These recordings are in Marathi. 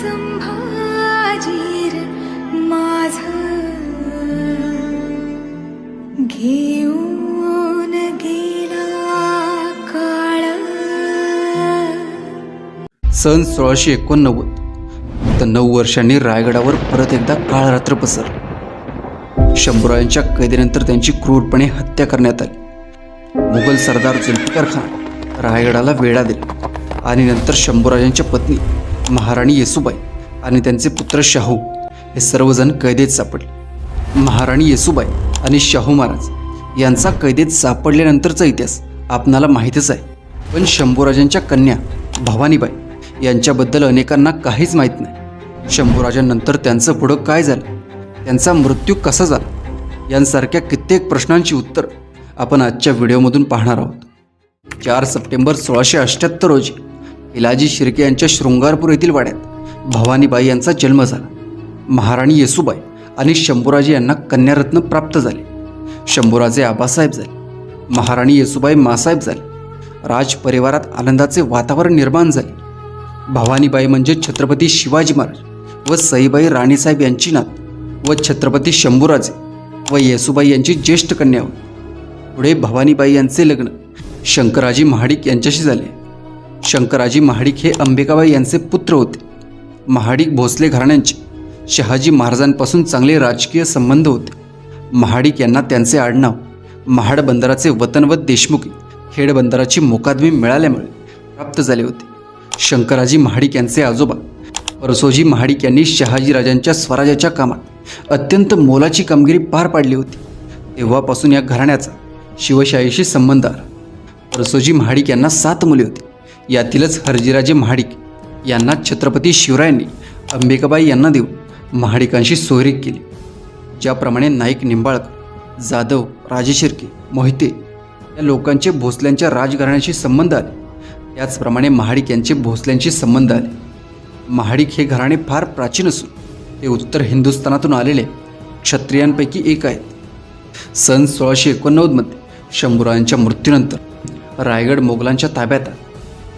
संभाजीर माझ घेऊन गेला काळ. सन सोळाशे एकोणनव्वद. तर नऊ वर्षांनी रायगडावर परत एकदा काळ रात्र पसरली. शंभूरायांच्या कैदेनंतर त्यांची क्रूरपणे हत्या करण्यात आली. मुघल सरदार जुल्फिकार खान रायगडाला वेढा दिला. आणि नंतर शंभूराजांच्या पत्नी महाराणी येसुबाई आणि त्यांचे पुत्र शाहू हे सर्वजण कैदेत सापडले. महाराणी येसुबाई आणि शाहू महाराज यांचा कैदेत सापडल्यानंतरचा इतिहास आपणाला माहीतच आहे. पण शंभूराजांच्या कन्या भवानीबाई यांच्याबद्दल अनेकांना काहीच माहीत नाही. शंभूराजांनंतर त्यांचं पुढं काय झालं? त्यांचा मृत्यू कसा झाला? यांसारख्या कित्येक प्रश्नांची उत्तर आपण आजच्या व्हिडिओमधून पाहणार आहोत. चार सप्टेंबर सोळाशे अठ्ठ्याहत्तर रोजी इलाजी शिर्के यांच्या शृंगारपूर येथील वाड्यात भवानीबाई यांचा जन्म झाला. महाराणी येसुबाई आणि शंभूराजे यांना कन्यारत्न प्राप्त झाले. शंभूराजे आबासाहेब झाले. महाराणी येसुबाई मासाहेब झाले. राज परिवारात आनंदाचे वातावरण निर्माण झाले. भवानीबाई म्हणजे छत्रपती शिवाजी महाराज व सईबाई राणीसाहेब यांची नात व छत्रपती शंभूराजे व येसुबाई यांची ज्येष्ठ कन्या होती. पुढे भवानीबाई यांचे लग्न शंकराजी महाडिक यांच्याशी झाले. शंकराजी महाडिक हे अंबिकाबाई यांचे पुत्र होते. महाडिक भोसले घराण्यांचे शहाजी महाराजांपासून चांगले राजकीय संबंध होते. महाडिक यांना त्यांचे आडनाव महाड बंदराचे वतनवत देशमुखी खेड बंदराची मोकादमी मिळाल्यामुळे प्राप्त झाले होते. शंकराजी महाडिक यांचे आजोबा परसोजी महाडिक यांनी शहाजीराजांच्या स्वराज्याच्या कामात अत्यंत मोलाची कामगिरी पार पाडली होती. तेव्हापासून या घराण्याचा शिवशाहीशी संबंध आला. परसोजी महाडिक यांना सात मुले होती. यातीलच हरजीराजे महाडिक यांना छत्रपती शिवरायांनी अंबिकाबाई यांना देऊन महाडिकांशी सोयरी केली. ज्याप्रमाणे नाईक निंबाळकर जाधव राजे शिर्के मोहिते या लोकांचे भोसल्यांच्या राजघराण्याशी संबंध आले. त्याचप्रमाणे महाडिक यांचे भोसल्यांशी संबंध आले. महाडिक हे घराणे फार प्राचीन असून ते उत्तर हिंदुस्थानातून आलेले क्षत्रियांपैकी एक आहेत. सन सोळाशे एकोणनव्वदमध्ये शंभूरायांच्या मृत्यूनंतर रायगड मोगलांच्या ताब्यात आला.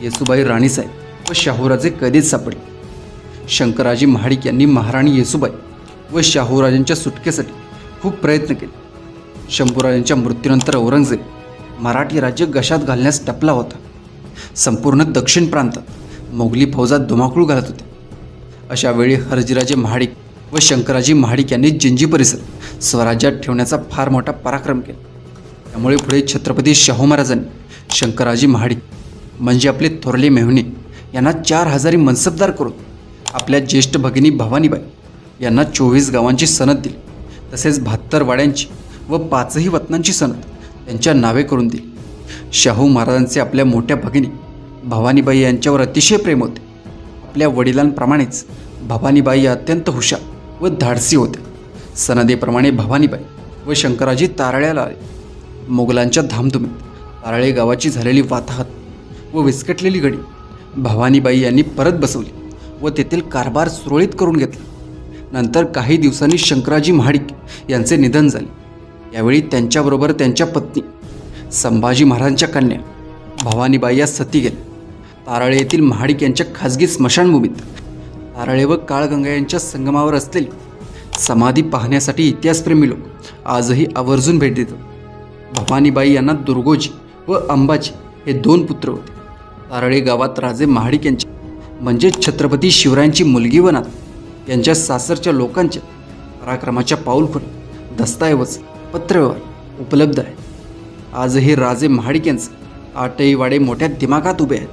येसुबाई राणीसाहेब व शाहूराजे कैदेत सापडले शंकराजी महाडिक यांनी महाराणी येसुबाई व शाहूराजांच्या सुटकेसाठी खूप प्रयत्न केले. शंभूराजांच्या मृत्यूनंतर औरंगजेब मराठी राज्य गशात घालण्यास टपला होता. संपूर्ण दक्षिण प्रांतात मोगली फौजात धुमाकूळ घालत होते. अशा वेळी हरजीराजे महाडिक व शंकराजी महाडिक यांनी जिंजी परिसर स्वराज्यात ठेवण्याचा फार मोठा पराक्रम केला. त्यामुळे पुढे छत्रपती शाहू महाराजांनी शंकराजी महाडिक म्हणजे आपले थोरले मेहुणे यांना चार हजारी मनसबदार करून आपल्या ज्येष्ठ भगिनी भवानीबाई यांना चोवीस गावांची सनद दिली. तसेच बहात्तर वाड्यांची व पाचही वतनांची सनद त्यांच्या नावे करून दिली. शाहू महाराजांचे आपल्या मोठ्या भगिनी भवानीबाई यांच्यावर अतिशय प्रेम होते. आपल्या वडिलांप्रमाणेच भवानीबाई अत्यंत हुशार व धाडसी होत्या सनदेप्रमाणे भवानीबाई व शंकराजी तारळ्याला आले. मोगलांच्या धामधुमीत तारळे गावाची झालेली वाताहत व विस्कटलेली गडी भवानीबाई यांनी परत बसवली व तेथील कारभार सुरळीत करून घेतला. नंतर काही दिवसांनी शंकराजी महाडिक यांचे निधन झाले. यावेळी त्यांच्याबरोबर त्यांच्या पत्नी संभाजी महाराजांच्या कन्या भवानीबाई या सती गेल्या. ताराळे येथील महाडिक यांच्या खाजगी स्मशानभूमीत ताराळे व काळगंगा यांच्या संगमावर असलेली समाधी पाहण्यासाठी इतिहासप्रेमी लोक आजही आवर्जून भेट देतात. भवानीबाई यांना दुर्गोजी व अंबाजी हे दोन पुत्र होते. तारळे गावात राजे महाडिक यांच्या म्हणजे छत्रपती शिवरायांची मुलगी व नात यांच्या सासरच्या लोकांच्या पराक्रमाच्या पाऊलखुणा दस्तऐवज पत्रव्यवहार उपलब्ध आहे. आजही राजे महाडिक यांचे आठही वाडे मोठ्या दिमागात उभे आहेत.